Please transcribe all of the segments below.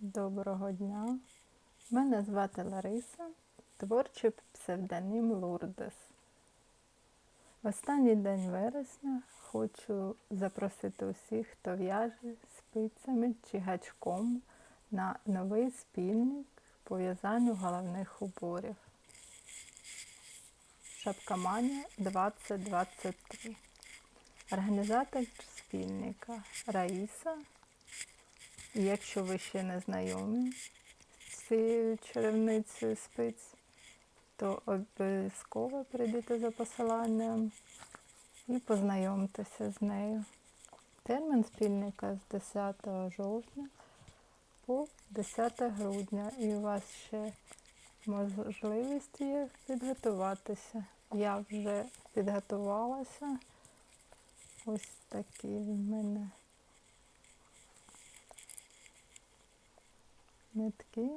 Доброго дня. Мене звати Лариса, творчий псевдонім Лурдес. В останній день вересня хочу запросити усіх, хто в'яже спицями чи гачком на новий спільник по в'язанню головних уборів. Шапкаманія 2023. Організатор спільника Раїса. Якщо ви ще не знайомі з цією чарівницею спиць, то обов'язково прийдете за посиланням і познайомтеся з нею. Термін спільника з 10 жовтня по 10 грудня. І у вас ще можливість є підготуватися. Я вже підготувалася. Ось такі в мене нитки.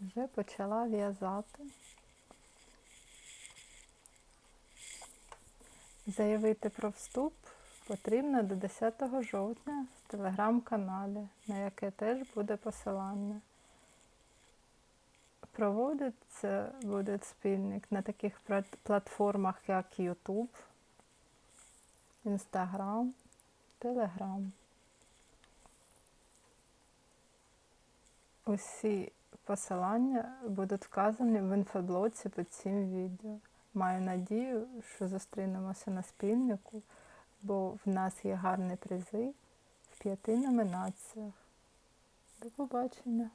Вже почала в'язати. Заявити про вступ потрібно до 10 жовтня в телеграм-каналі, на яке теж буде посилання. Проводиться буде спільник на таких платформах, як YouTube, Instagram, Telegram. Усі посилання будуть вказані в інфоблоці під цим відео. Маю надію, що зустрінемося на спільнику, бо в нас є гарні призи в п'яти номінаціях. До побачення!